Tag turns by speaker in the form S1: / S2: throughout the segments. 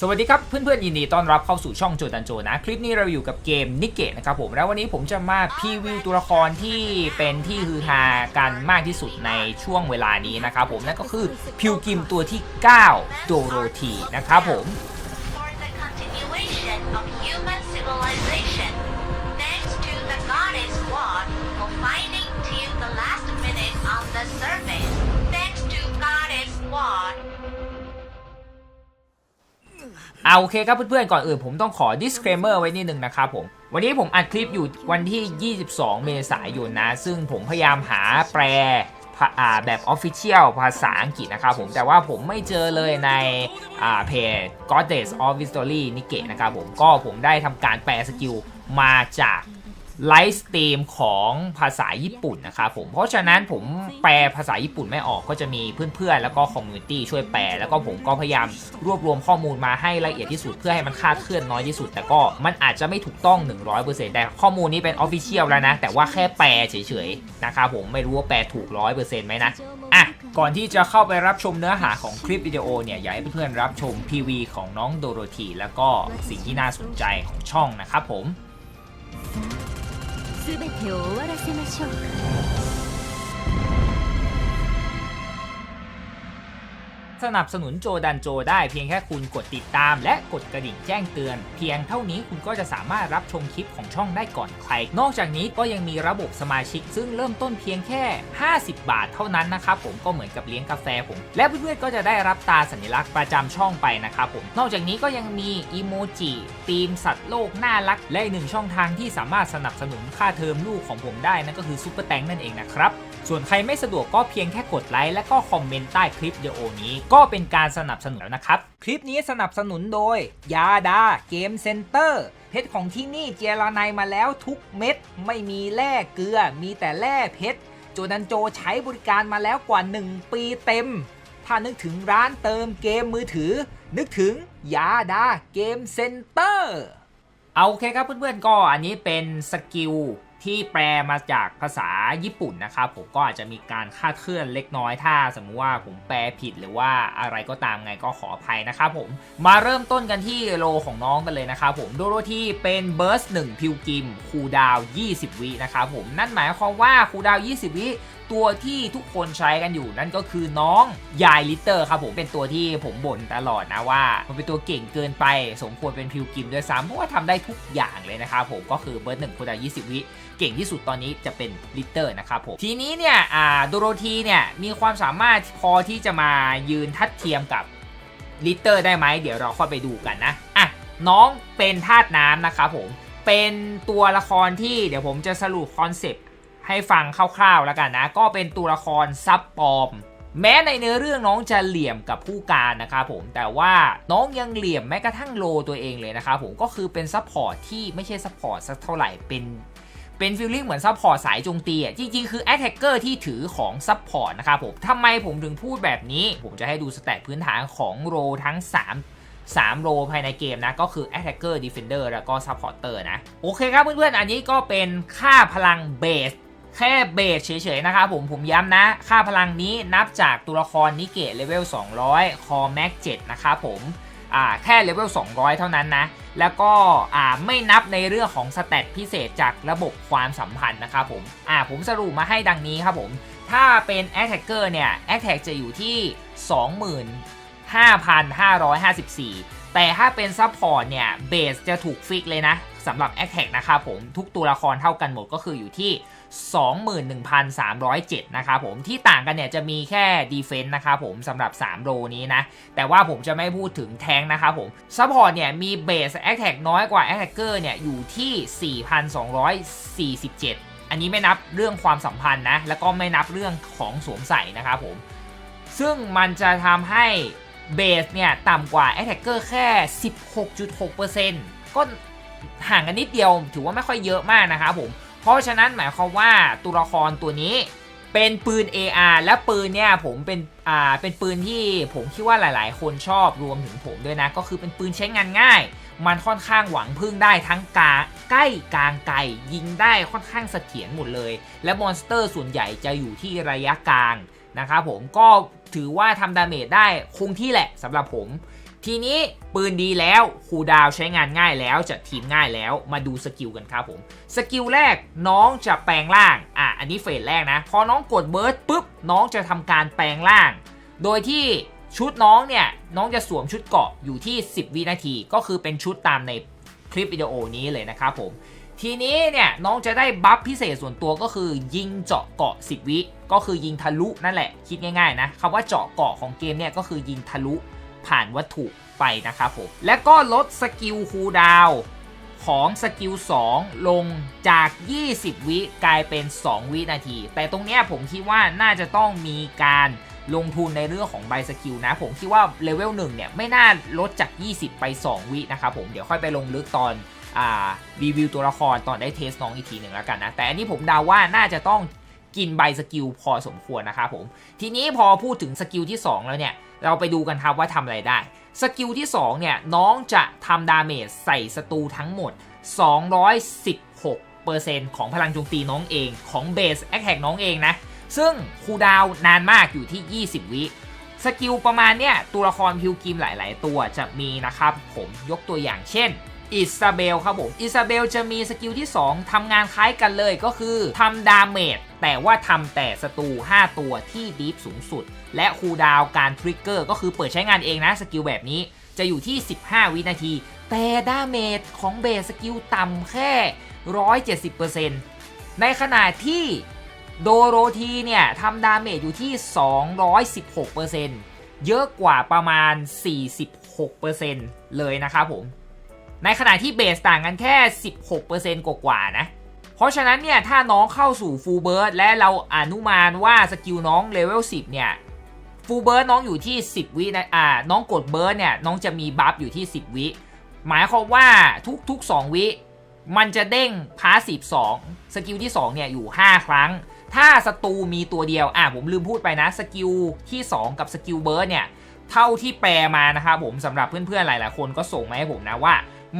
S1: สวัสดีครับ เพื่อนๆ ยินดีต้อนรับเข้าสู่ช่องโจดันโจนะ คลิปนี้เราอยู่กับเกมนิเกะนะครับผมแล้ววันนี้ผมจะมาพีวิวตัวละครที่เป็นที่ฮือฮากันมากที่สุดในช่วงเวลานี้นะครับผมนั่นก็คือพิวกิมตัวที่ 9 โดโรธีนะครับผม
S2: Thanks to goddess Wad
S1: อาโอเคครับเพื่อนๆก่อนอื่นผมต้องขอ disclaimer ไว้นิดนึงนะครับผมวันนี้ผมอัดคลิปอยู่วันที่ 22 เมษายนนะ ซึ่งผมพยายามหาแปลอ่าแบบ Official ภาษาอังกฤษนะครับผมแต่ว่าผมไม่เจอเลยในอ่าเพจ Goddess of History นิเกะนะครับผมก็ผมได้ทำการแปลสกิลมาจาก ไลฟ์สตรีมของภาษาญี่ปุ่นนะครับผม เพราะฉะนั้นผมแปลภาษาญี่ปุ่นไม่ออกก็จะมีเพื่อนๆ แล้วก็คอมมูนิตี้ช่วยแปล แล้วก็ผมก็พยายามรวบรวมข้อมูลมาให้ละเอียดที่สุดเพื่อให้มันคาดเคลื่อนน้อยที่สุด แต่ก็มันอาจจะไม่ถูกต้อง 100%แต่ข้อมูลนี้เป็นออฟฟิเชียลแล้วนะ แต่ว่าแค่แปลเฉยๆนะครับผมไม่รู้ว่าแปลถูก 100%ไหมนะอะก่อนที่จะเข้าไปรับชมเนื้อหาของคลิปวิดีโอเนี่ยอยากให้เพื่อนๆรับชม PV ของน้องโดโรธีแล้วก็สิ่งที่น่าสนใจของช่องนะครับผม
S3: 全てを終わらせましょう。
S1: สนับสนุนโจดันโจได้เพียงแค่คุณกดติดตาม และกดกระดิ่งแจ้งเตือน เพียงเท่านี้คุณก็จะสามารถรับชมคลิปของช่องได้ก่อนใคร นอกจากนี้ก็ยังมีระบบสมาชิก ซึ่งเริ่มต้นเพียงแค่ 50 บาทเท่านั้นนะครับผมก็เหมือนกับเลี้ยงกาแฟผม และเพื่อนๆก็จะได้รับตาสัญลักษณ์ประจำช่องไปนะครับผม นอกจากนี้ก็ยังมีอีโมจิธีมสัตว์โลกน่ารัก และอีกหนึ่งช่องทางที่สามารถสนับสนุนค่าเทอมลูกของผมได้นั่นก็คือซุปเปอร์แตงนั่นเองนะครับส่วนใครไม่สะดวกก็เพียงแค่กดไลค์และก็คอมเมนต์ใต้คลิปวิดีโอนี้ก็เป็นการสนับสนุนแล้วนะครับ คลิปนี้สนับสนุนโดย ยาดาเกมเซ็นเตอร์เพชรของที่นี่เจรไนมาแล้วทุกเม็ด ไม่มีแร่เกลือ มีแต่แร่เพชรโจดันโจใช้บริการมาแล้วกว่า 1 ปีเต็ม ถ้านึกถึงร้านเติมเกมมือถือ นึกถึงยาดาเกมเซ็นเตอร์เอาโอเคครับเพื่อนๆก็อันนี้เป็นสกิล ที่แปลมาจากภาษาญี่ปุ่นนะครับผมก็อาจจะมีการคาดเคลื่อนเล็กน้อยถ้า สมมุติว่าผมแปลผิดหรือว่าอะไรก็ตามไงก็ขออภัยนะครับผมมาเริ่มต้นกันที่โลของน้องกันเลยนะครับผมโดโรที่เป็นเบิร์ส1พิวกิมคูดาว 20 วินะครับผมนั่นหมายความว่าคูดาว 20 วิ ตัวที่ทุกคนใช้กันอยู่นั่นก็คือน้องยายลิตเตอร์ครับผมเป็นตัวที่ผมบ่นตลอดนะว่า มันเป็นตัวเก่งเกินไป สมควรเป็นพิวกิมด้วยซ้ำเพราะว่าทำได้ทุกอย่างเลยนะครับผมก็คือเบิร์ดหนึ่งคูลดาวน์20วิเก่งที่สุดตอนนี้จะเป็นลิตเตอร์นะครับผมทีนี้เนี่ยอ่าโดโรธีเนี่ยมีความสามารถพอที่จะมายืนทัดเทียมกับลิตเตอร์ได้ไหมเดี๋ยวเราค่อยไปดูกันนะอะน้องเป็นธาตุน้ำนะครับผมเป็นตัวละครที่เดี๋ยวผมจะสรุปคอนเซปต์ ให้ฟังคร่าวๆแล้วกันนะ ก็เป็นตัวละครซับปอม แม้ในเนื้อเรื่องน้องจะเหลี่ยมกับผู้การนะครับผมแต่ว่าน้องยังเหลี่ยมแม้กระทั่งโลตัวเองเลยนะครับผมก็คือเป็นซัพพอร์ตที่ไม่ใช่ซัพพอร์ตสักเท่าไหร่เป็นเป็นฟีลลิ่งเหมือนซัพพอร์ตสายโจมตีอะ จริง ๆ คือแอ t แทกเกอร์ที่ถือของซัพพอร์ตนะครับผมทำไมผมถึงพูดแบบนี้ ผมจะให้ดูสแตทพื้นฐานของโรทั้ง 3 3 โรภายในเกมนะ ก็คือ Attacker Defender แล้วก็ Supporter นะ โอเคครับเพื่อนๆ อันนี้ก็เป็นค่าพลังเบส แค่เบสเฉยๆนะครับผมผมย้ำนะ ค่าพลังนี้นับจากตัวละครนิเกะเลเวล 200 คอแม็ก7นะครับผมอ่าแค่เลเวล 200 เท่านั้นนะ แล้วก็อ่าไม่นับในเรื่องของสเตตพิเศษจากระบบความสัมพันธ์นะครับผมอ่าผมสรุปมาให้ดังนี้ครับผม ถ้าเป็น Attacker เนี่ย Attack จะอยู่ที่ 25,554 แต่ถ้าเป็น Support เนี่ยเบสจะถูกฟิกเลยนะสำหรับ Attack นะครับผม ทุกตัวละครเท่ากันหมดก็คืออยู่ที่ 21,307 นะครับผมที่ต่างกันเนี่ยจะมีแค่ Defense นะครับผมสำหรับ 3 โรนี้นะ แต่ว่าผมจะไม่พูดถึงแทงนะครับผม Support เนี่ยมีเบส Attack น้อยกว่า Attacker เนี่ยอยู่ที่ 4,247 อันนี้ไม่นับเรื่องความสัมพันธ์นะ แล้วก็ไม่นับเรื่องของสวมใส่นะครับผม ซึ่งมันจะทำให้เบสเนี่ยต่ำกว่า Attacker แค่ 16.6%ก็ห่างกันนิดเดียวถือว่าไม่ค่อยเยอะมากนะครับผม เพราะฉะนั้นหมายความว่าตัวละครตัวนี้เป็นปืน AR และปืนเนี่ยผมเป็นอ่าเป็นปืนที่ผมคิดว่าหลาย ๆ คนชอบรวมถึงผมด้วยนะ ก็คือเป็นปืนใช้งานง่าย มันค่อนข้างหวังพึ่งได้ทั้งกาใกล้กลางไกลยิงได้ค่อนข้างเสถียรหมดเลย และมอนสเตอร์ส่วนใหญ่จะอยู่ที่ระยะกลางนะครับผมก็ถือว่าทำดาเมจได้คงที่แหละสำหรับผม ทีนี้ปืนดีแล้วคูดาวใช้งานง่ายแล้วจัดทีมง่ายแล้วมาดูสกิลกันครับผม สกิลแรกน้องจะแปลงร่าง อะ อันนี้เฟสแรกนะ พอน้องกดเบิร์ดปุ๊บ น้องจะทำการแปลงร่าง โดยที่ชุดน้องเนี่ย น้องจะสวมชุดเกาะอยู่ที่ 10 วินาที ก็คือเป็นชุดตามในคลิปวิดีโอนี้เลยนะครับผม ทีนี้เนี่ยน้องจะได้บัฟพิเศษส่วนตัวก็คือยิงเจาะเกาะ 10 วิ ก็คือยิงทะลุนั่นแหละ คิดง่ายๆนะคำว่าเจาะเกาะของเกมเนี่ยก็คือยิงทะลุ ผ่านวัตถุไปนะครับผม และก็ลดสกิลคูลดาวของสกิล 2 ลงจาก 20 วิกลายเป็น 2 วินาที แต่ตรงเนี้ยผมคิดว่าน่าจะต้องมีการลงทุนในเรื่องของใบสกิลนะ ผมคิดว่าเลเวล1เนี่ยไม่น่าลดจาก 20 ไป 2 วินะครับผมเดี๋ยวค่อยไปลงลึกตอนอรีวิวตัวละครตอนได้เทสน้องอีกทีหนึ่งแล้วกันนะ แต่อันนี้ผมเดาว่าน่าจะต้อง กินใบสกิลพอสมควรนะครับผม ทีนี้พอพูดถึงสกิลที่ 2 แล้วเนี่ย เราไปดูกันครับว่าทำอะไรได้ สกิลที่ 2 เนี่ย น้องจะทำดาเมจใส่ศัตรูทั้งหมด 216%ของพลังโจมตีน้องเองของเบสแอคแท็กน้องเองนะ ซึ่งคูดาวน์นานมากอยู่ที่ 20 วิสกิลประมาณเนี่ยตัวละครพิวกิมหลาย ๆ ตัวจะมีนะครับผมยกตัวอย่างเช่น อิซาเบลครับผมอิซาเบลจะมีสกิลที่ 2ทำงานคล้ายกันเลยก็คือทำดาเมจแต่ว่าทำแต่ศัตรู5 ตัวที่ดีฟสูงสุด และคูลดาวการทริกเกอร์ก็คือเปิดใช้งานเองนะสกิลแบบนี้จะอยู่ที่ 15 วินาที แต่ดาเมจของเบสสกิลต่ำแค่ 170%ในขณะที่โดโรธีเนี่ยทำดาเมจอยู่ที่ 216%เยอะกว่าประมาณ 46%เลยนะครับผม ในขณะที่เบสต่างกันแค่ 16%กว่าๆนะ เพราะฉะนั้นเนี่ยถ้าน้องเข้าสู่ฟูลเบิร์ดและเราอนุมานว่าสกิลน้องเลเวล10 เนี่ยฟูลเบิร์ดน้องอยู่ที่ 10 วินะอ่าน้องกดเบิร์ดเนี่ยน้องจะมีบัฟอยู่ที่ 10 วิ หมายความว่าทุกๆ 2 วิ มันจะเด้งพาสซีฟ2สกิลที่2เนี่ยอยู่ 5 ครั้ง ถ้าศัตรูมีตัวเดียวอะผมลืมพูดไปนะสกิลที่ 2 กับสกิลเบิร์ดเนี่ยเท่าที่แปลมานะครับผมสำหรับเพื่อนๆหลายๆคนก็ส่งมาให้ผมนะว่า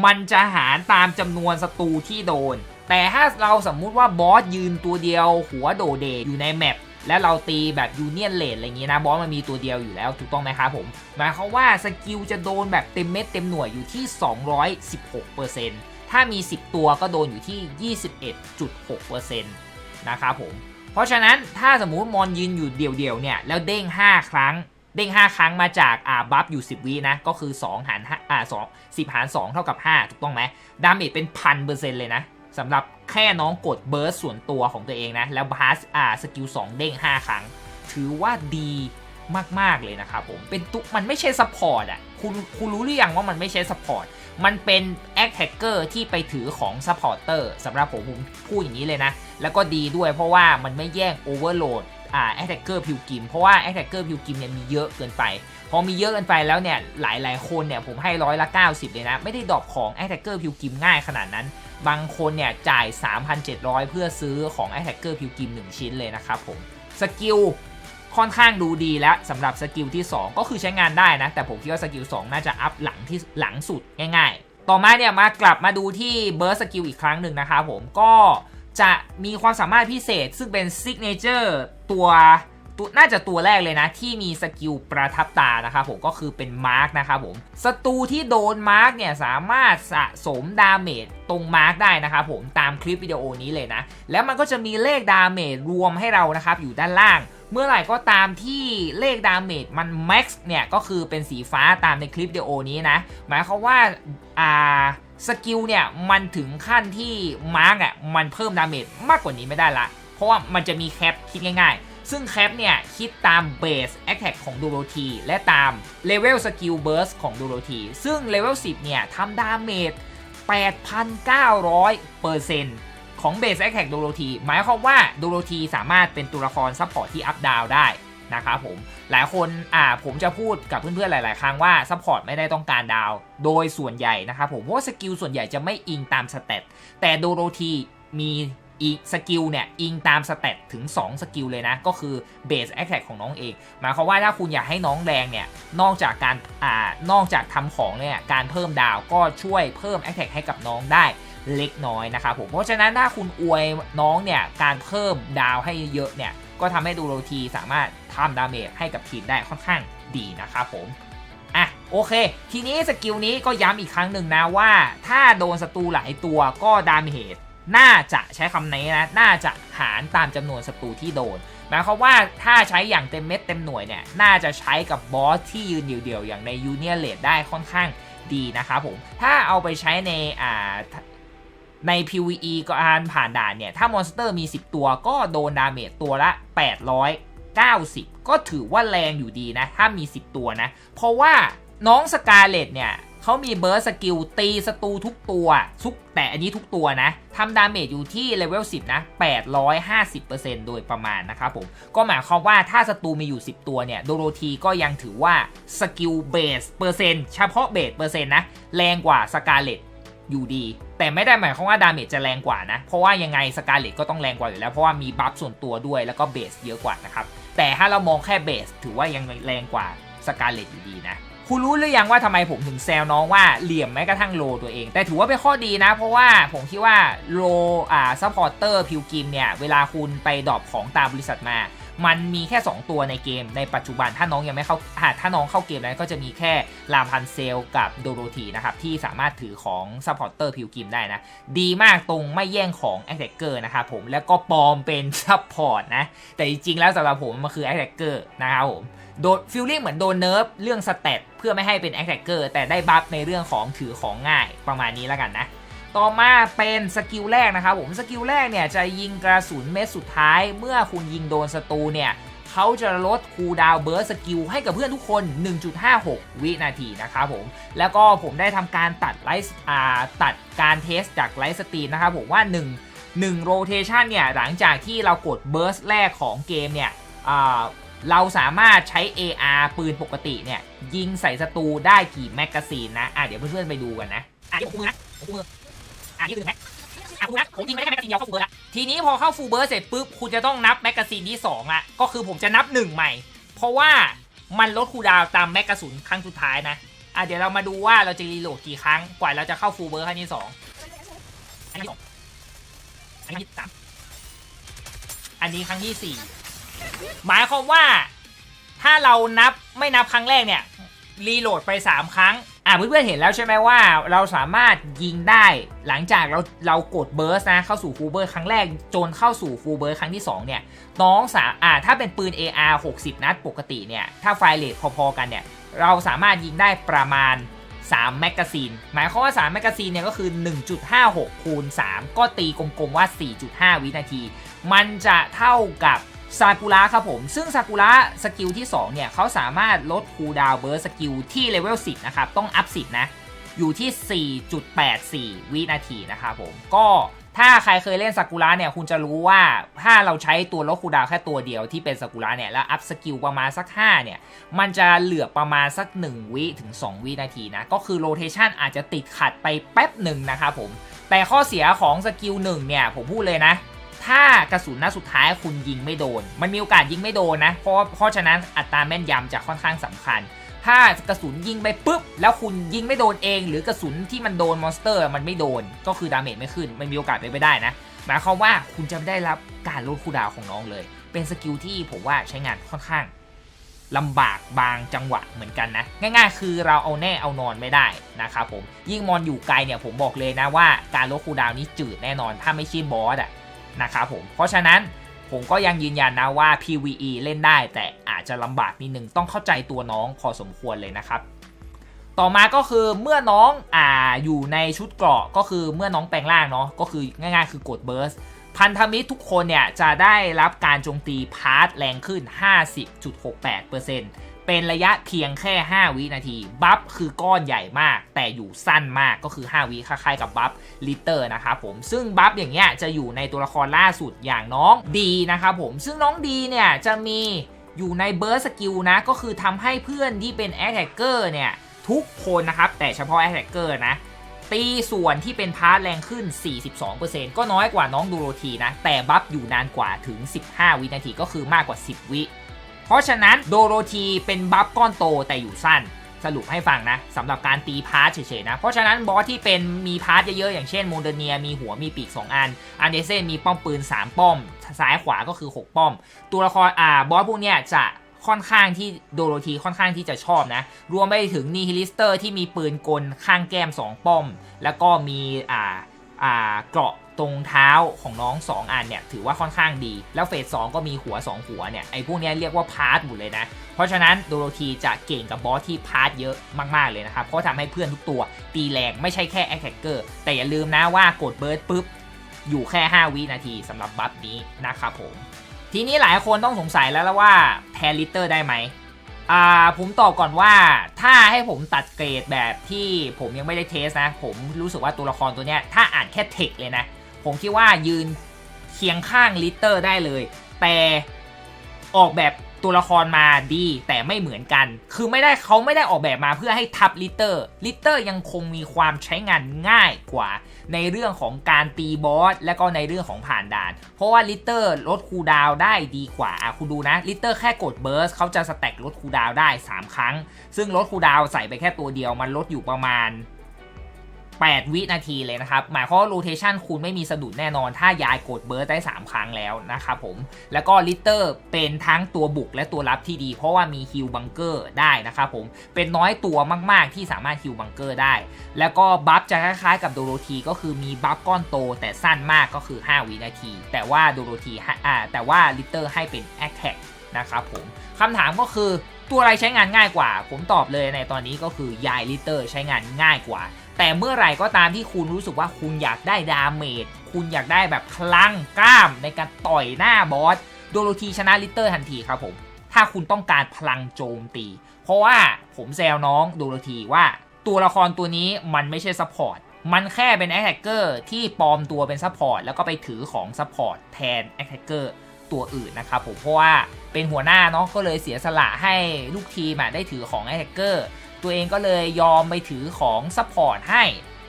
S1: มันจะหารตามจำนวนศัตรูที่โดน แต่ถ้าเราสมมุติว่าบอสยืนตัวเดียวหัวโดเดอยู่ในแมปและเราตีแบบยูเนียนเลดอะไรอย่างงี้นะบอสมันมีตัวเดียวอยู่แล้วถูกต้องไหมครับผมหมายความว่าสกิลจะโดนแบบเต็มเม็ดเต็มหน่วยอยู่ที่ 216%ถ้ามี 10 ตัวก็โดนอยู่ที่ 21.6%นะครับผม เพราะฉะนั้นถ้าสมมุติมอนยืนอยู่เดี่ยวๆเนี่ยแล้วเด้ง 5 ครั้ง เด้ง 5 ครั้งมาจากอ่าบัฟอยู่ 10วินะ ก็คือ 2 หาร5อ่า2 10 หาร 2 เท่ากับ 5 ถูกต้องไหมดาเมจเป็นพันเปอร์เซ็นต์เลยนะสำหรับแค่น้องกดเบิร์สส่วนตัวของตัวเองนะ แล้วบาสอ่าสกิล 2 เด้ง 5 ครั้ง ถือว่าดีมาก ๆ เลยนะครับผม เป็นตุมันไม่ใช่ซัพพอร์ตอะคุณคุณรู้หรือยังว่ามันไม่ใช่ซัพพอร์ตมันเป็นแอคแท็กเกอร์ที่ไปถือของซัพพอร์เตอร์สำหรับผมผมพูดอย่างนี้เลยนะ แล้วก็ดีด้วยเพราะว่ามันไม่แย่งโอเวอร์โหลด อ่าแอคแทกเกอร์พิวกิมเพราะว่าแอคแทกเกอร์พิวกิมเนี่ยมีเยอะเกินไป พอมีเยอะเกินไปแล้วเนี่ยหลายๆคนเนี่ยผมให้ร้อยละ 90 เลยนะ ไม่ได้ดรอปของแอคแทกเกอร์พิวกิมง่ายขนาดนั้น บางคนเนี่ยจ่าย 3,700 เพื่อซื้อของแอคแทกเกอร์พิวกิม1 ชิ้นเลยนะครับผมสกิลค่อนข้างดูดีแล้วสำหรับสกิลที่ 2 ก็คือใช้งานได้นะ แต่ผมคิดว่าสกิล 2 น่าจะอัพหลังที่หลังสุดง่าย ๆ ต่อมาเนี่ยมากลับมาดูที่เบิร์สสกิลอีกครั้งหนึ่งนะครับผมก็ จะมีความสามารถพิเศษซึ่งเป็นซิกเนเจอร์ตัวตัวน่าจะตัวแรกเลยนะ ที่มีสกิลประทับตานะครับผมก็คือเป็นมาร์กนะครับผมศัตรูที่โดนมาร์กเนี่ยสามารถสะสมดาเมจตรงมาร์กได้นะครับผมตามคลิปวิดีโอนี้เลยนะ แล้วมันก็จะมีเลขดาเมจรวมให้เรานะครับอยู่ด้านล่าง เมื่อไหร่ก็ตามที่เลขดาเมจมันแม็กซ์เนี่ย ก็คือเป็นสีฟ้าตามในคลิปวิดีโอนี้นะ หมายความว่าอ่าสกิลเนี่ย มันถึงขั้นที่มาร์กอะมันเพิ่มดาเมจมากกว่านี้ไม่ได้ละ เพราะว่ามันจะมีแคปคิดง่าย ๆ ซึ่งแคปเนี่ย คิดตามเบสแอคแท็กของดูโรทีและตามเลเวลสกิลเบิร์สของดูโรทีซึ่งเลเวล10 เนี่ยทำดาเมจ8,900เปอร์เซ็นต์ ของเบสแอคแท็กดูโรทีหมายความว่าดูโรทีสามารถเป็นตัวละครซัพพอร์ตที่อัพดาวได้นะครับผมหลายคนอ่าผมจะพูดกับเพื่อนๆหลาย ๆ ครั้งว่าซัพพอร์ตไม่ได้ต้องการดาว โดยส่วนใหญ่นะครับผมเพราะว่าสกิลส่วนใหญ่จะไม่อิงตามสเตตแต่โดโรทีมีอีกสกิลเนี่ยอิงตามสเตตถึง 2 สกิลเลยนะ ก็คือเบสแอคแท็กของน้องเอง หมายความว่าถ้าคุณอยากให้น้องแรงเนี่ยนอกจากการอ่านอกจากทำของเนี่ยการเพิ่มดาวก็ช่วยเพิ่มแอคแท็กให้กับน้องได้ เล็กน้อยนะครับผมเพราะฉะนั้นถ้าคุณอวยน้องเนี่ยการเพิ่มดาวให้เยอะเนี่ยก็ทำให้ดูโรทีสามารถทำดาเมจให้กับทีมได้ค่อนข้างดีนะครับผมอะโอเค ทีนี้สกิลนี้ก็ย้ำอีกครั้งหนึ่งนะว่า ถ้าโดนศัตรูหลายตัวก็ดาเมจน่าจะใช้คำนี้นะ น่าจะหารตามจำนวนศัตรูที่โดน หมายความว่าถ้าใช้อย่างเต็มเม็ดเต็มหน่วยเนี่ย น่าจะใช้กับบอสที่ยืนเดี่ยวๆ อย่างในยูเนียเลดได้ค่อนข้างดีนะครับผม ถ้าเอาไปใช้ในอ่า ใน PVE ก็อ่านผ่านด่านเนี่ย ถ้ามอนสเตอร์มี 10 ตัวก็โดนดาเมจตัวละ 890 ก็ถือว่าแรงอยู่ดีนะ ถ้ามี 10 ตัวนะ เพราะว่าน้องสกาเลตเนี่ยเขามีเบิร์สสกิลตีศัตรูทุกตัวทุกแต่อันนี้ทุกตัวนะทำดาเมจอยู่ที่เลเวล10 นะ 850%โดยประมาณนะครับผม ก็หมายความว่าถ้าศัตรูมีอยู่ 10 ตัวเนี่ย โดโรธีก็ยังถือว่าสกิลเบสเปอร์เซ็นต์เฉพาะเบสเปอร์เซ็นต์นะ แรงกว่าสกาเลตอยู่ดี แต่ไม่ได้หมายความว่าดาเมจจะแรงกว่านะ เพราะว่ายังไงสกาเลตก็ต้องแรงกว่าอยู่แล้ว เพราะว่ามีบัฟส่วนตัวด้วยแล้วก็เบสเยอะกว่านะครับ แต่ถ้าเรามองแค่เบสถือว่ายังแรงกว่าสกาเลตอยู่ดีนะคุณรู้หรือยังว่าทำไมผมถึงแซวน้องว่าเหลี่ยมแม้กระทั่งโลตัวเอง แต่ถือว่าเป็นข้อดีนะ เพราะว่าผมคิดว่าโลอ่าซัพพอร์เตอร์พิวกิมเนี่ย เวลาคุณไปดรอปของตามบริษัทมา มันมีแค่ 2 ตัวในเกมในปัจจุบันถ้าน้องยังไม่เข้าอ่าถ้าน้องเข้าเกมแล้วก็จะมีแค่ลาพันเซลกับโดโรธีนะครับ ที่สามารถถือของซัพพอร์เตอร์พิวกิมได้นะ ดีมากตรงไม่แย่งของแอ t แทกเกอร์นะครับผมแล้วก็ปลอมเป็นซัพพอร์ตนะ แต่จริงๆแล้วสำหรับผมมันคือแอ t แทกเกอร์นะครับผมโดนฟิลลิ่งเหมือนโดนเนิร์ฟเรื่องสเตตเพื่อไม่ให้เป็นแอ t แทกเกอร์แต่ได้บัฟในเรื่องของถือของง่ายประมาณนี้แล้วกันนะ ต่อมาเป็นสกิลแรกนะครับผมสกิลแรกเนี่ยจะยิงกระสุนเม็ดสุดท้าย เมื่อคุณยิงโดนศัตรูเนี่ยเขาจะลดคูดาวเบิร์สสกิลให้กับเพื่อนทุกคน 1.56 วินาทีนะครับผม แล้วก็ผมได้ทำการตัดไลฟ์อ่าตัดการเทสจากไลฟ์สตรีมนะครับผมว่า 1 1โรเทชันเนี่ยหลังจากที่เรากดเบิร์สแรกของเกมเนี่ยเราสามารถใช้ AR ปืนปกติเนี่ยยิงใส่ศัตรูได้กี่แมกกาซีนนะ อะเดี๋ยวเพื่อนๆไปดูกันนะ อะยวผมมือนะผมมือ อะนี่คือแม็กอะคุณนะผมยิงไปได้แค่แมกกาซีนเดียวเข้าฟูลเบิร์ดละทีนี้พอเข้าฟูลเบิร์ดเสร็จปุ๊บคุณจะต้องนับแมกกาซีนที่2ละก็คือผมจะนับ 1 ใหม่ เพราะว่ามันลดคูดาวตามแมกกาสุนครั้งสุดท้ายนะอะเดี๋ยวเรามาดูว่าเราจะรีโหลดกี่ครั้งกว่าเราจะเข้าฟูลเบิร์ดครั้งที่2อันนี้สองอันนี้สามอันนี้ครั้งที่ 4 หมายความว่าถ้าเรานับไม่นับครั้งแรกเนี่ยรีโหลดไป 3 ครั้ง อะเพื่อนๆเห็นแล้วใช่ไหมว่าเราสามารถยิงได้หลังจากเราเรากดเบิร์สนะเข้าสู่ฟูลเบิร์ครั้งแรกจนเข้าสู่ฟูลเบิร์ครั้งที่ 2 เนี่ย น้องสาอ่าถ้าเป็นปืน AR 60 นัดปกติเนี่ย ถ้าไฟเลทพอๆกันเนี่ย เราสามารถยิงได้ประมาณ 3 แมกกาซีน หมายความว่า 3 แมกกาซีนเนี่ยก็คือ 1.56คูณ3ก็ตีกลมๆว่า 4.5 วินาที มันจะเท่ากับ ซากุระครับผม ซึ่งซากุระสกิลที่ 2 เนี่ยเขาสามารถลดคูดาวเบิร์สกิลที่เลเวล 10 นะครับ ต้องอัพ 10 นะ อยู่ที่ 4.84 วินาทีนะครับผม ก็ถ้าใครเคยเล่นซากุระเนี่ย คุณจะรู้ว่าถ้าเราใช้ตัวลดคูดาวแค่ตัวเดียวที่เป็นซากุระเนี่ย แล้วอัพสกิลประมาณสัก 5 เนี่ย มันจะเหลือประมาณสัก 1 วิถึง 2 วินาทีนะ ก็คือโรเทชันอาจจะติดขัดไปแป๊บหนึ่งนะครับผม แต่ข้อเสียของสกิลหนึ่งเนี่ยผมพูดเลยนะ ถ้ากระสุนนัดสุดท้ายคุณยิงไม่โดน มันมีโอกาสยิงไม่โดนนะ เพราะเพราะฉะนั้นอัตราแม่นยำจะค่อนข้างสำคัญ ถ้ากระสุนยิงไปปุ๊บ แล้วคุณยิงไม่โดนเอง หรือกระสุนที่มันโดนมอนสเตอร์ มันไม่โดนก็คือดาเมจไม่ขึ้นมันมีโอกาสเป็นไปได้นะหมายความว่าคุณจะไม่ได้รับการลดคูดาวของน้องเลย เป็นสกิลที่ผมว่าใช้งานค่อนข้างลำบากบางจังหวะเหมือนกันนะ ง่ายๆ คือเราเอาแน่เอานอนไม่ได้นะครับผมยิ่งมอนอยู่ไกลเนี่ยผมบอกเลยนะว่าการลดคูดาวนี้จืดแน่นอน ถ้าไม่ใช่บอสอะ นะครับผมเพราะฉะนั้นผมก็ยังยืนยันนะว่า PVE เล่นได้แต่อาจจะลำบากนิดนึงต้องเข้าใจตัวน้องพอสมควรเลยนะครับ ต่อมาก็คือเมื่อน้องอ่าอยู่ในชุดเกราะก็คือเมื่อน้องแปลงร่างเนาะก็คือง่ายๆ คือกดเบิร์สพันธมิตรทุกคนเนี่ยจะได้รับการโจมตีพาร์ทแรงขึ้น 50.68%เเป็นระยะเพียงแค่ 5 วินาที บัฟคือก้อนใหญ่มาก แต่อยู่สั้นมากก็คือ 5 วิคล้ายๆกับบัฟลิเตอร์นะครับผมซึ่งบัฟอย่างเงี้ยจะอยู่ในตัวละครล่าสุดอย่างน้องดีนะครับผมซึ่งน้องดีเนี่ยจะมีอยู่ในเบิร์สกิลนะก็คือทำให้เพื่อนที่เป็นแอ t แทกเกอร์เนี่ยทุกคนนะครับ แต่เฉพาะแอ t แทกเกอร์นะตีส่วนที่เป็นพาร์ทแรงขึ้น 42%ก็น้อยกว่าน้องดูโรทีนะ แต่บัฟอยู่นานกว่าถึง 15 วินาทีก็คือมากกว่า 10 วิ เพราะฉะนั้นโดโรธีเป็นบัฟก้อนโตแต่อยู่สั้นสรุปให้ฟังนะสำหรับการตีพาร์ทเฉยๆนะ เพราะฉะนั้นบอสที่เป็นมีพาร์ทเยอะๆ อย่างเช่นโมเดเนียมีหัวมีปีก 2 อัน อันเดเซนมีป้อมปืน 3 ป้อม ซ้ายขวาก็คือ 6 ป้อม ตัวละครอ่าบอสพวกเนี้ยจะค่อนข้างที่โดโรธีค่อนข้างที่จะชอบนะ รวมไปถึงนีฮิลิสเตอร์ที่มีปืนกลข้างแก้ม 2 ป้อม แล้วก็มีอ่าอ่าเกราะ ตรงเท้าของน้อง 2 อันเนี่ยถือว่าค่อนข้างดี แล้วเฟส2ก็มีหัว 2 หัวเนี่ยไอ้พวกนี้เรียกว่าพาร์ทหมดเลยนะ เพราะฉะนั้นโดโรธีจะเก่งกับบอสที่พาร์ทเยอะมากๆเลยนะครับ เพราะทำให้เพื่อนทุกตัวตีแรงไม่ใช่แค่แอคแท็กเกอร์แต่อย่าลืมนะว่ากดเบิร์ดปุ๊บอยู่แค่ 5 วินาทีสำหรับบัฟนี้นะครับผม ทีนี้หลายคนต้องสงสัยแล้วละว่าแทนลิเตอร์ได้ไหมอ่าผมตอบก่อนว่าถ้าให้ผมตัดเกรดแบบที่ผมยังไม่ได้เทสนะ ผมรู้สึกว่าตัวละครตัวเนี้ยถ้าอ่านแค่เทคเลยนะ ผมคิดว่ายืนเคียงข้างลิเตอร์ได้เลย แต่ออกแบบตัวละครมาดีแต่ไม่เหมือนกัน คือไม่ได้เขาไม่ได้ออกแบบมาเพื่อให้ทับลิเตอร์ลิเตอร์ยังคงมีความใช้งานง่ายกว่า ในเรื่องของการตีบอสและก็ในเรื่องของผ่านด่าน เพราะว่าลิเตอร์ลดคูดาวได้ดีกว่าอะคุณดูนะลิเตอร์แค่กดเบิร์สเขาจะสแต็กลดคูดาวได้ 3 ครั้ง ซึ่งลดคูดาวใส่ไปแค่ตัวเดียวมันลดอยู่ประมาณ 8 วินาทีเลยนะครับ หมายความว่าโรเทชันคุณไม่มีสะดุดแน่นอน ถ้ายายกดเบิร์สได้ 3 ครั้งแล้วนะครับผม แล้วก็ลิเตอร์เป็นทั้งตัวบุกและตัวรับที่ดี เพราะว่ามีฮิลบังเกอร์ได้นะครับผม เป็นน้อยตัวมาก ๆ ที่สามารถฮิลบังเกอร์ได้ แล้วก็บัฟจะคล้ายๆ กับโดโรธีก็คือมีบัฟก้อนโตแต่สั้นมากก็คือ 5 วินาที แต่ว่าโดโรธีอ่าแต่ว่าลิเตอร์ให้เป็นแอคแท็กนะครับผมคำถามก็คือตัวอะไรใช้งานง่ายกว่า ผมตอบเลยในตอนนี้ก็คือยายลิเตอร์ใช้งานง่ายกว่า แต่เมื่อไหร่ก็ตามที่คุณรู้สึกว่าคุณอยากได้ดาเมจคุณอยากได้แบบพลังกล้ามในการต่อยหน้าบอสโดโรธีชนะลิตเตอร์ทันทีครับผม ถ้าคุณต้องการพลังโจมตี เพราะว่าผมแซวน้องโดโรธีว่า ตัวละครตัวนี้มันไม่ใช่ซัพพอร์ตมันแค่เป็นแอคแท็กเกอร์ที่ปลอมตัวเป็นซัพพอร์ตแล้วก็ไปถือของซัพพอร์ตแทนแอคแท็กเกอร์ตัวอื่นนะครับผมเพราะว่าเป็นหัวหน้าเนาะก็เลยเสียสละให้ลูกทีมอะได้ถือของแอคแท็กเกอร์ ตัวเองก็เลยยอมไปถือของซัพพอร์ตให้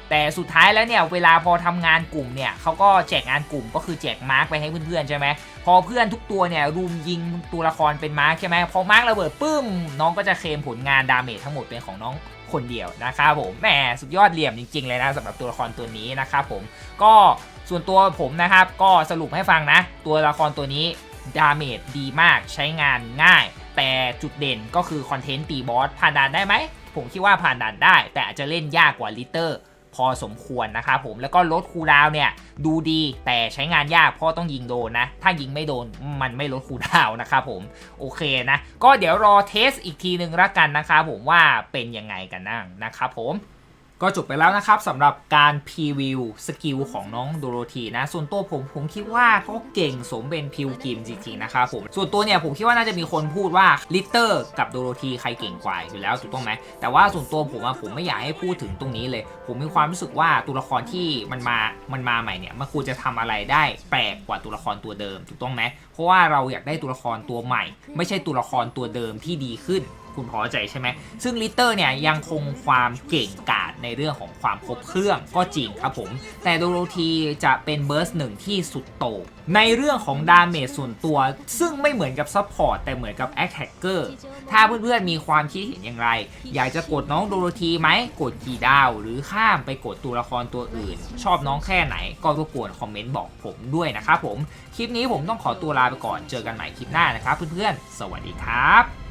S1: แต่สุดท้ายแล้วเนี่ยเวลาพอทำงานกลุ่มเนี่ยเขาก็แจกงานกลุ่มก็คือแจกมาร์กไปให้เพื่อนๆใช่ไหมพอเพื่อนทุกตัวเนี่ยรุมยิงตัวละครเป็นมาร์กใช่ไหมพอมาร์กระเบิดปึ้ม น้องก็จะเคลมผลงานดาเมจทั้งหมดเป็นของน้องคนเดียวนะครับผมแหมสุดยอดเหลี่ยมจริงๆเลยนะสำหรับตัวละครตัวนี้นะครับผมก็ส่วนตัวผมนะครับก็สรุปให้ฟังนะ ตัวละครตัวนี้ดาเมจดีมากใช้งานง่าย แต่จุดเด่นก็คือคอนเทนต์ตีบอสผ่านด่านได้ไหม ผมคิดว่าผ่านด่านได้ แต่อาจจะเล่นยากกว่าลิเตอร์พอสมควรนะครับผมแล้วก็ลดคูดาวเนี่ยดูดีแต่ใช้งานยากเพราะต้องยิงโดนนะ ถ้ายิงไม่โดนมันไม่ลดคูดาวน์นะครับผมโอเคนะ ก็เดี๋ยวรอเทสอีกทีหนึ่งละกันนะครับผมว่าเป็นยังไงกันนั่งนะครับผม ก็จบไปแล้วนะครับสำหรับการพรีวิวสกิลของน้องโดโรธีนะ ส่วนตัวผมผมคิดว่าก็เก่งสมเป็นพิวกิมจริงๆนะครับผมส่วนตัวเนี่ยผมคิดว่าน่าจะมีคนพูดว่าลิตเตอร์กับโดโรธีใครเก่งกว่าอยู่แล้วถูกต้องไหมแต่ว่าส่วนตัวผมอะผมไม่อยากให้พูดถึงตรงนี้เลย ผมมีความรู้สึกว่าตัวละครที่มันมามันมาใหม่เนี่ยมันควรจะทำอะไรได้แปลกกว่าตัวละครตัวเดิมถูกต้องไหมเพราะว่าเราอยากได้ตัวละครตัวใหม่ ไม่ใช่ตัวละครตัวเดิมที่ดีขึ้น คุณพอใจใช่ไหมซึ่งลิเตอร์เนี่ยยังคงความเก่งกาจในเรื่องของความครบเครื่องก็จริงครับผม แต่โดโรธีจะเป็นเบอร์สหนึ่งที่สุดโต่งในเรื่องของดาเมจส่วนตัว ซึ่งไม่เหมือนกับซัพพอร์ตแต่เหมือนกับแอคแท็กเกอร์ถ้าเพื่อนๆมีความคิดเห็นอย่างไร อยากจะกดน้องโดโรธีไหมกดกี่ดาว หรือข้ามไปกดตัวละครตัวอื่น ชอบน้องแค่ไหนก็รบกวนคอมเมนต์บอกผมด้วยนะครับผม คลิปนี้ผมต้องขอตัวลาไปก่อนเจอกันใหม่คลิปหน้านะครับเพื่อนๆ สวัสดีครับ